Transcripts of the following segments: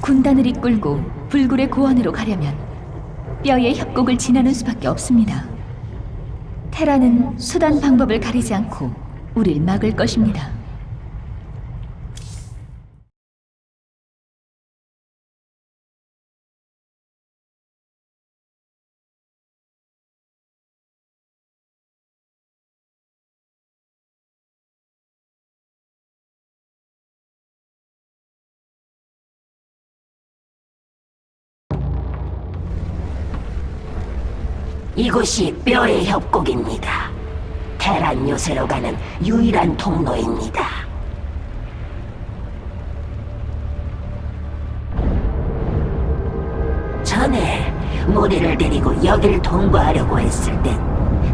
군단을 이끌고 불굴의 고원으로 가려면 뼈의 협곡을 지나는 수밖에 없습니다. 테라는 수단 방법을 가리지 않고 우릴 막을 것입니다. 이곳이 뼈의 협곡입니다. 테란 요새로 가는 유일한 통로입니다. 전에 무리를 데리고 여길 통과하려고 했을 땐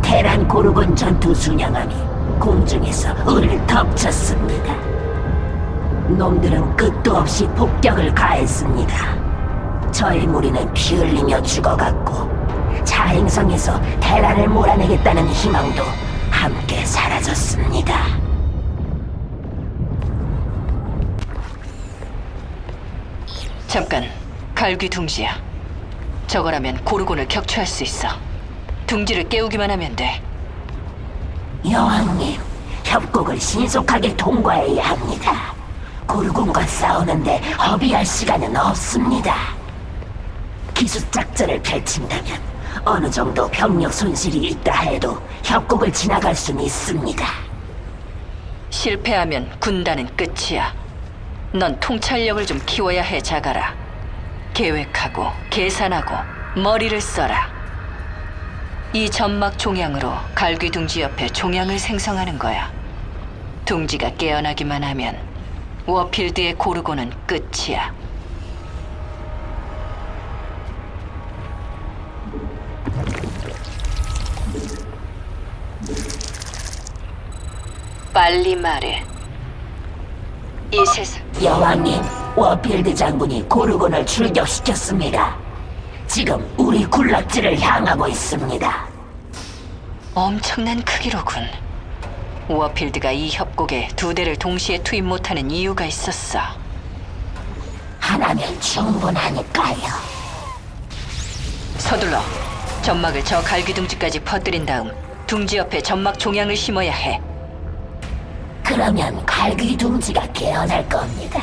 테란 고르곤 전투 순양함이 공중에서 우리를 덮쳤습니다. 놈들은 끝도 없이 폭격을 가했습니다. 저희 무리는 피 흘리며 죽어갔고 자행성에서 테란을 몰아내겠다는 희망도 함께 사라졌습니다. 잠깐, 갈귀 둥지야. 저거라면 고르곤을 격추할 수 있어. 둥지를 깨우기만 하면 돼. 여왕님, 협곡을 신속하게 통과해야 합니다. 고르곤과 싸우는데 허비할 시간은 없습니다. 기습 작전을 펼친다면 어느 정도 병력 손실이 있다 해도 협곡을 지나갈 수는 있습니다. 실패하면 군단은 끝이야. 넌 통찰력을 좀 키워야 해, 자가라. 계획하고, 계산하고, 머리를 써라. 이 점막 종양으로 갈귀 둥지 옆에 종양을 생성하는 거야. 둥지가 깨어나기만 하면 워필드의 고르고는 끝이야. 빨리 말해. 이 세상 여왕님, 워필드 장군이 고르곤을 출격시켰습니다. 지금 우리 군락지를 향하고 있습니다. 엄청난 크기로군. 워필드가 이 협곡에 두 대를 동시에 투입 못하는 이유가 있었어. 하나면 충분하니까요. 서둘러 점막을 저 갈기둥지까지 퍼뜨린 다음 둥지 옆에 점막 종양을 심어야 해. 그러면 갈기 둥지가 깨어날 겁니다.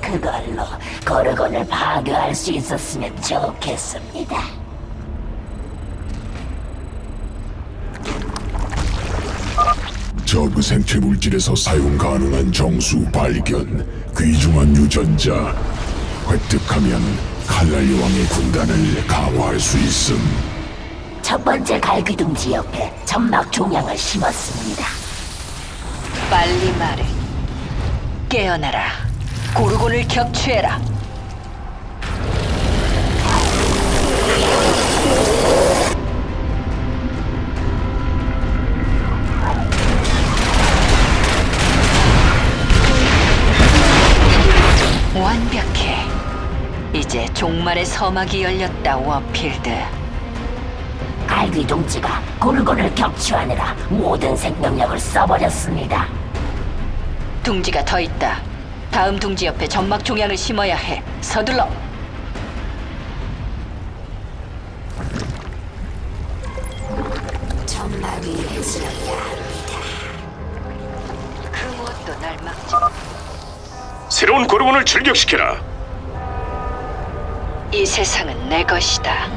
그걸로 고르곤을 파괴할 수 있었으면 좋겠습니다. 저그 생체 물질에서 사용 가능한 정수 발견, 귀중한 유전자 획득하면 칼날 여왕의 군단을 강화할 수 있음. 첫 번째 갈기 둥지 옆에 점막 종양을 심었습니다. 빨리 말해. 깨어나라. 고르곤을 격추해라. 완벽해. 이제 종말의 서막이 열렸다, 워필드. 갈기 둥지가 고르곤을 격추하느라 모든 생명력을 써버렸습니다. 둥지가 더 있다. 다음 둥지 옆에 점막 종양을 심어야 해. 서둘러. 점막 위에 있어야 합니다. 그 무엇도 날 막지. 새로운 고르곤을 출격시켜라. 이 세상은 내 것이다.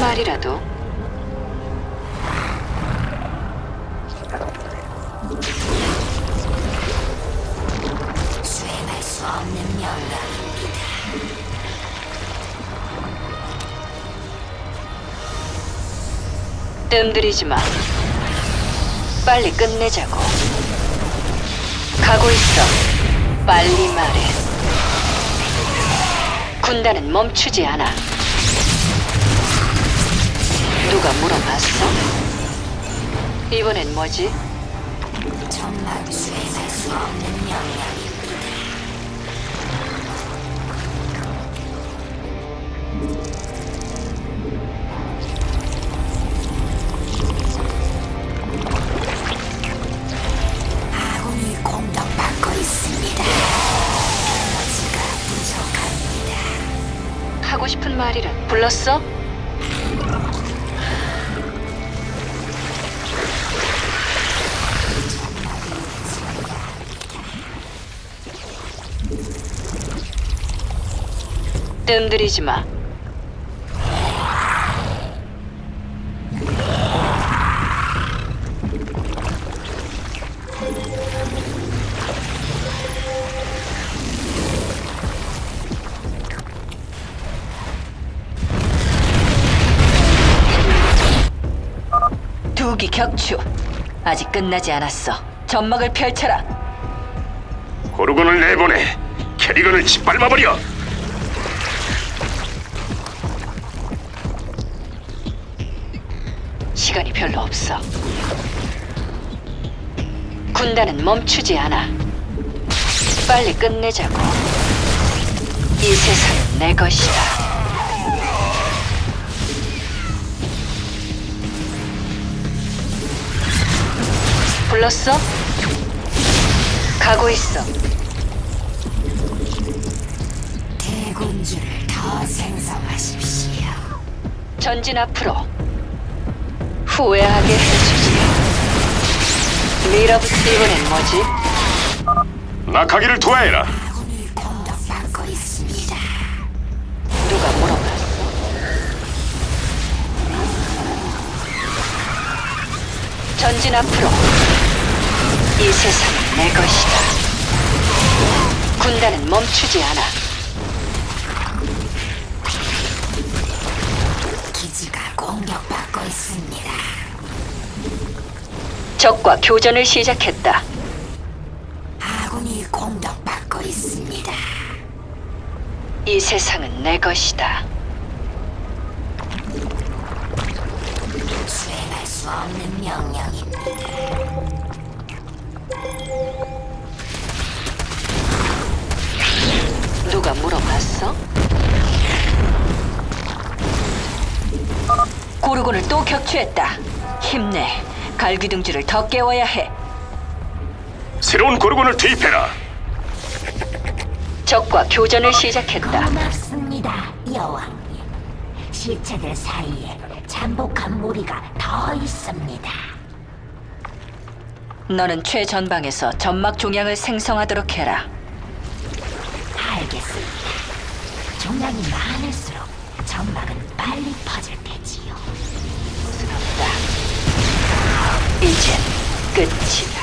말이라도 수행할 수 없는 명령. 뜸들이지 마. 빨리 끝내자고. 가고 있어. 빨리 말해. 군단은 멈추지 않아. 누가 물어봤어? 이번엔 뭐지? 정말 수행할 수 없는 영역이 아군이 공격받고 있습니다. 에너지가 부족합니다. 하고 싶은 말이란 불렀어? 뜸들이지 마. 두기 격추. 아직 끝나지 않았어. 점막을 펼쳐라. 고르곤을 내보내. 캐리건을 짓밟아버려. 시간이 별로 없어. 군단은 멈추지 않아. 빨리 끝내자고. 이 세상은 내 것이다. 불렀어? 가고 있어. 대군주를 더 생성하십시오. 전진 앞으로. 후회하게 해주지. 미러브 이번엔 뭐지? 낙하기를 투하해라. 누가 물어봤어? 전진 앞으로. 이 세상은 내 것이다. 군단은 멈추지 않아. 적과 교전을 시작했다. 아군이 공격받고 있습니다. 이 세상은 내 것이다. 수행할 수 없는 명령입니다. 누가 물어봤어? 고르곤을 또 격추했다. 힘내. 갈귀둥지를 더 깨워야 해. 새로운 고르곤을 투입해라. 적과 교전을 시작했다. 고맙습니다, 여왕님. 시체들 사이에 잠복한 무리가 더 있습니다. 너는 최전방에서 점막 종양을 생성하도록 해라. 알겠습니다. 종량이 많을수록 점막은 빨리 퍼질 이젠 끝이다.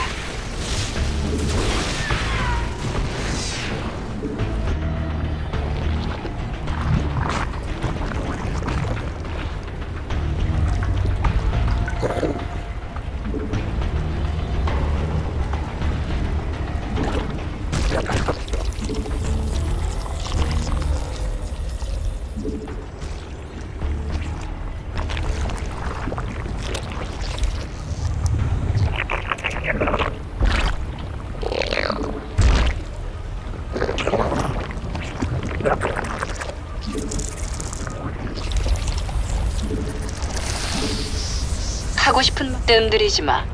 뜸들이지 마.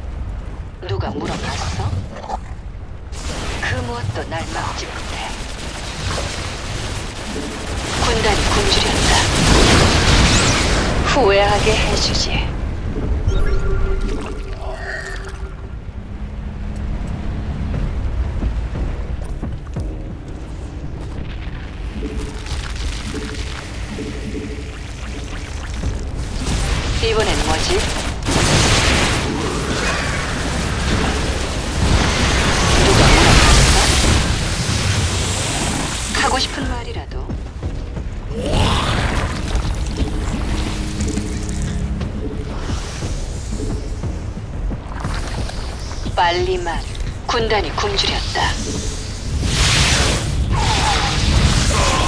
누가 물어봤어? 그 무엇도 날 막지 못해. 군단이 굶주렸다. 후회하게 해주지. 이번엔 뭐지? 군단이 굶주렸다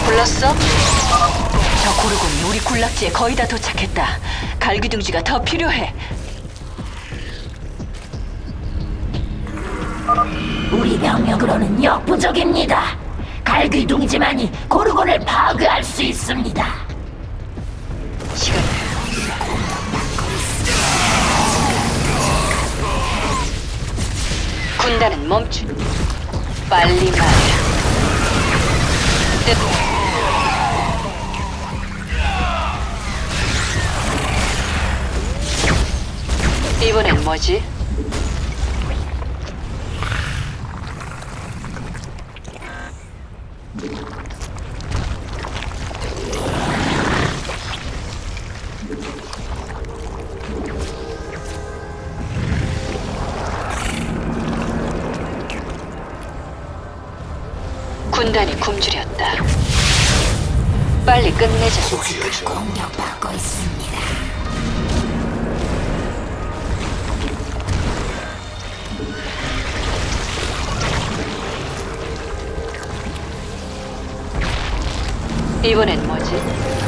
불렀어? 저 고르곤이 우리 군락지에 거의 다 도착했다 갈기둥지가 더 필요해 우리 병력으로는 역부족입니다. 갈귀둥지만이 고르곤을 파괴할 수 있습니다. 군단은 멈춘. 빨리 말해. 이번엔 뭐지? 군단이 굶주렸다. 빨리 끝내자. 공격받고 있습니다. 이번엔 뭐지?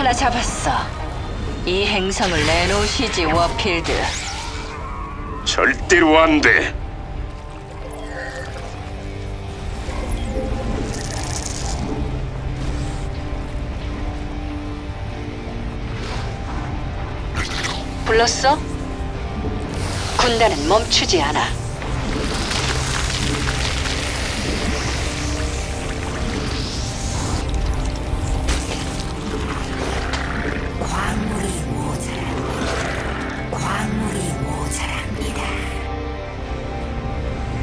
하나 잡았어. 이 행성을 내놓으시지 워필드. 절대로 안 돼. 불렀어? 군단은 멈추지 않아.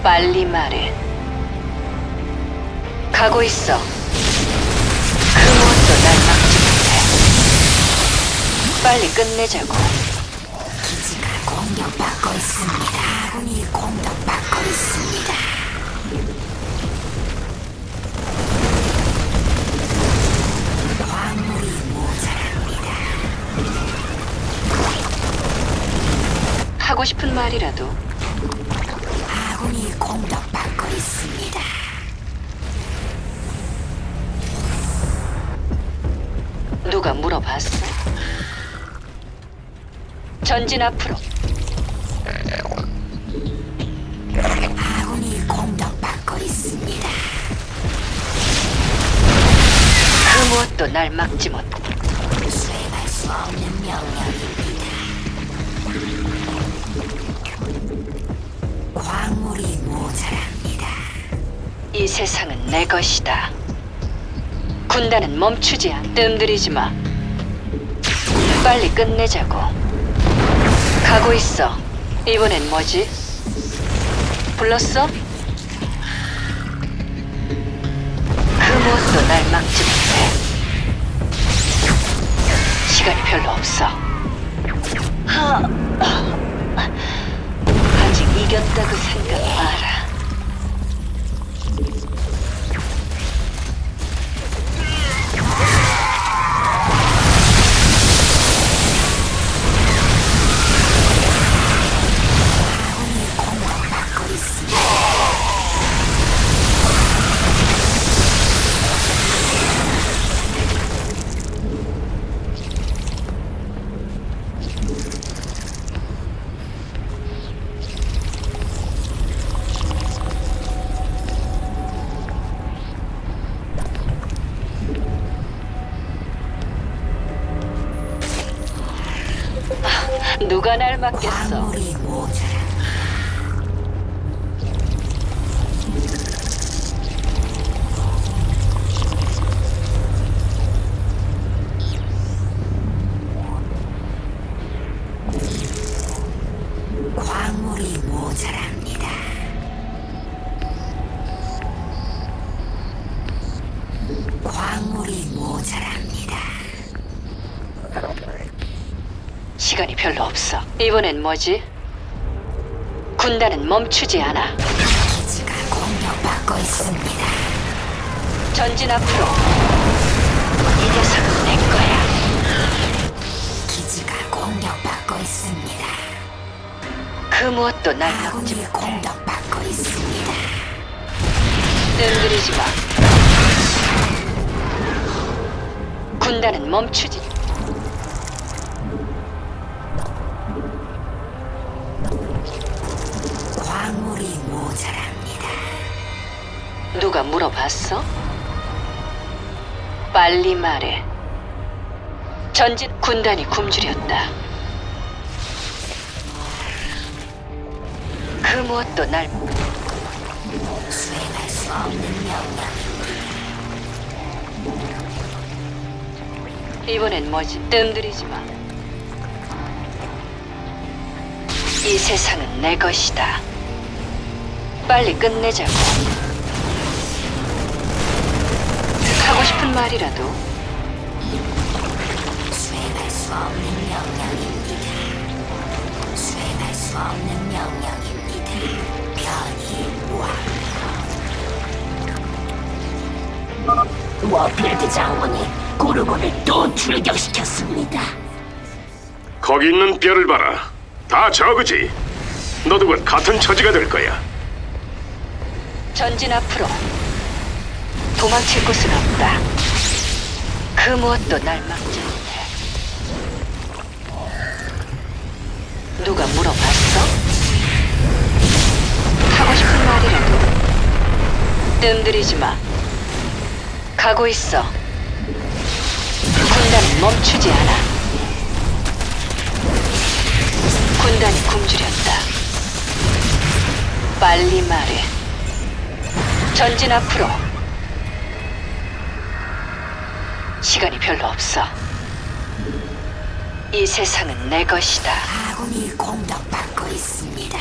빨리 말해. 가고 있어. 그 무엇도 날 막지 못해. 빨리 끝내자고. 기지가 공격받고 있습니다. 아군이 공격받고 있습니다. 광물이 모자랍니다. 하고 싶은 말이라도 공격받고 있습니다. 누가 물어봤어? 전진 앞으로. 아군이 공격받고 있습니다. 그 무엇도 날 막지 못. 수행할 수 없는 명령입니다. 광물이 모자랍니다. 이 세상은 내 것이다. 군단은 멈추지 않. 뜸들이지 마. 빨리 끝내자고. 가고 있어. 이번엔 뭐지? 불렀어? 그 무엇도 날 막지 못해. 시간이 별로 없어. 하, 이겼다고 생각 마 이번엔 뭐지? 군단은 멈추지 않아. 기지가 공격받고 있습니다. 전진 앞으로. 이 녀석은 내 거야. 기지가 공격받고 있습니다. 그 무엇도 날 아군이 못해. 공격받고 있습니다. 뜸들이지 마. 군단은 멈추지. 모자랍니다. 누가 물어봤어? 빨리 말해. 전진 군단이 굶주렸다. 그 무엇도 날 수행할 수 없는 명령. 이번엔 뭐지? 뜸들이지 마. 이 세상은 내 것이다. 빨리 끝내자고. 하고 싶은 말이라도 수행할 수 없는 명령입니다. 수행할 수 없는 명령입니다. 변이 완료. 워필드 장군이 고르곤을 또 출격시켰습니다. 거기 있는 뼈를 봐라. 다 저그지. 너도 곧 같은 처지가 될 거야. 전진 앞으로. 도망칠 곳은 없다. 그 무엇도 날 막지 못해. 누가 물어봤어? 하고 싶은 말이라도. 뜸들이지 마. 가고 있어. 군단은 멈추지 않아. 군단이 굶주렸다. 빨리 말해. 전진 앞으로. 시간이 별로 없어. 이 세상은 내 것이다. 아군이 공격받고 있습니다.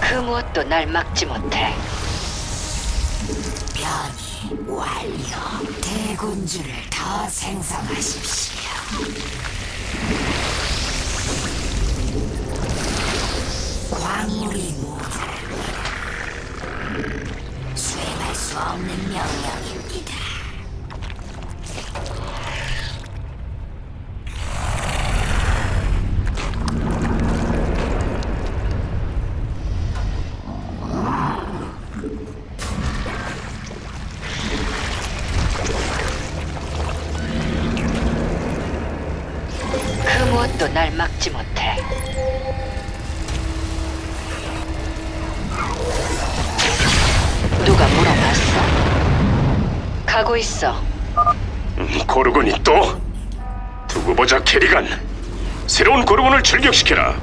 그 무엇도 날 막지 못해. 변이 완료. 대군주를 더 생성하십시오. 광물이 모자랍니다. 수행할 수 없는 명령입니다. 가고 있어. 음, 고르곤이 또? 두고 보자, 캐리건. 새로운 고르곤을 출격시켜라.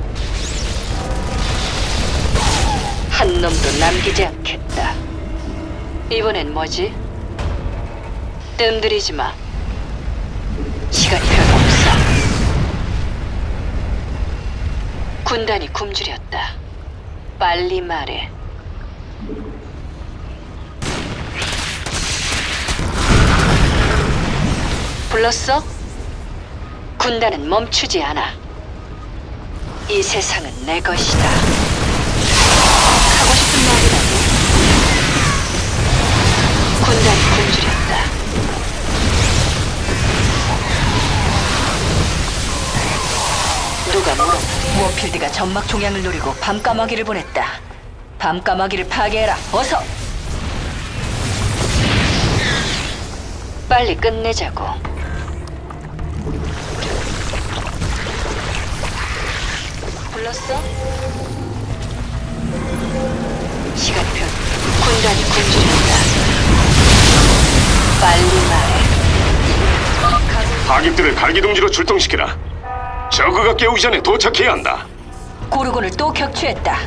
한 놈도 남기지 않겠다. 이번엔 뭐지? 뜸들이지 마. 시간이 별로 없어. 군단이 굶주렸다. 빨리 말해. 불렀어? 군단은 멈추지 않아. 이 세상은 내 것이다. 하고 싶은 말이라도 군단이 굶주렸다. 누가 물어? 워필드가 점막 종양을 노리고 밤까마귀를 보냈다. 밤까마귀를 파괴해라. 어서. 빨리 끝내자고. 불렀어? 시간이 별. 군단이 굶주렸다. 빨리 말해. 하객들을 갈기둥지로 출동시키라. 저그가 깨우기 전에 도착해야 한다. 고르곤을 또 격추했다.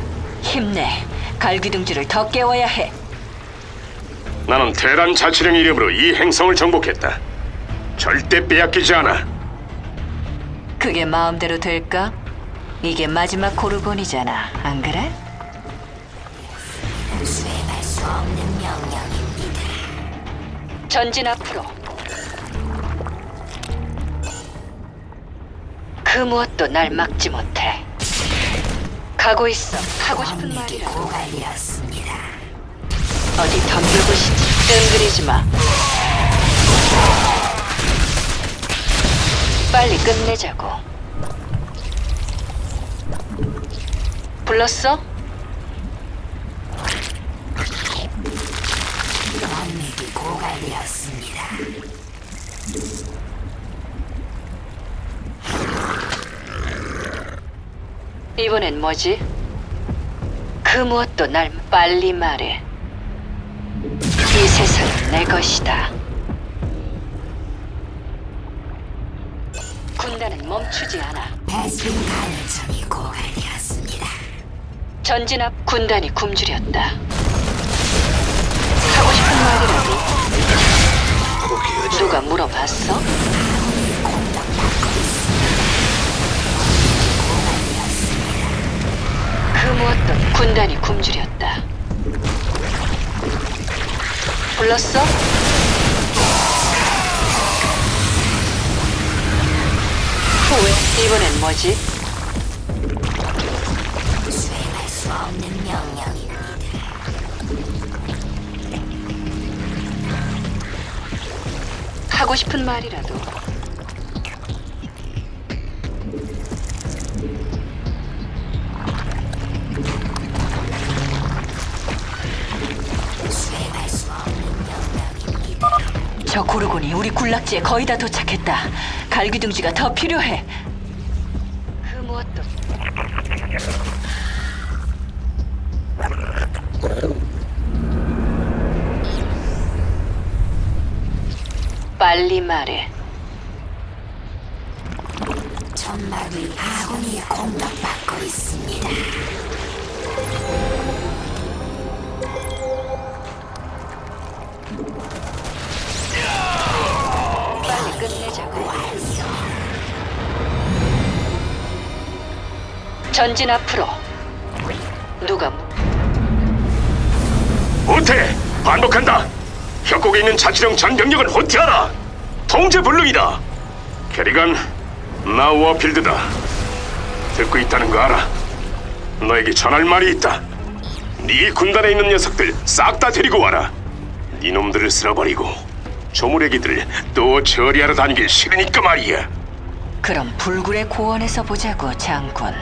힘내. 갈기둥지를 더 깨워야 해. 나는 테란 자치령 이름으로 이 행성을 정복했다. 절대 빼앗기지 않아. 그게 마음대로 될까? 이게 마지막 고르곤이잖아. 안 그래? 수행할 수 없는 명령입니다. 전진 앞으로. 그 무엇도 날 막지 못해. 가고 있어. 하고 싶은 고갈되었습니다. 어디 덤벼보시지. 뜸들이지 마. 빨리 끝내자고. 불렀어? 광맥이 고갈되었습니다. 이번엔 뭐지? 그 무엇도 날 빨리 말해. 이 세상은 내 것이다. 군단 군단은 멈추지 않아. 베스핀 가능성이 고갈되었습니다. 전진 앞 군단이 굶주렸다. 하고 싶은 말이라도 누가 물어봤어? 그 무엇도 군단이 굶주렸다. 불렀어? 후회? 이번엔 뭐지? 하고 싶은 말이라도. 저 고르곤이 우리 군락지에 거의 다 도착했다. 갈기둥지가 더 필요해. 빨리 말해. 천막이 아군이 공격받고 있습니다. 빨리 끝내자고. 전진 앞으로. 누가 무- 후퇴! 반복한다! 협곡에 있는 자치령 전 병력은 후퇴하라! 통제 불능이다! 캐리건, 나 워필드다. 듣고 있다는 거 알아? 너에게 전할 말이 있다. 네 군단에 있는 녀석들 싹 다 데리고 와라. 네 놈들을 쓸어버리고 조무래기들 또 처리하러 다니길 싫으니까 말이야. 그럼 불굴의 고원에서 보자고, 장군.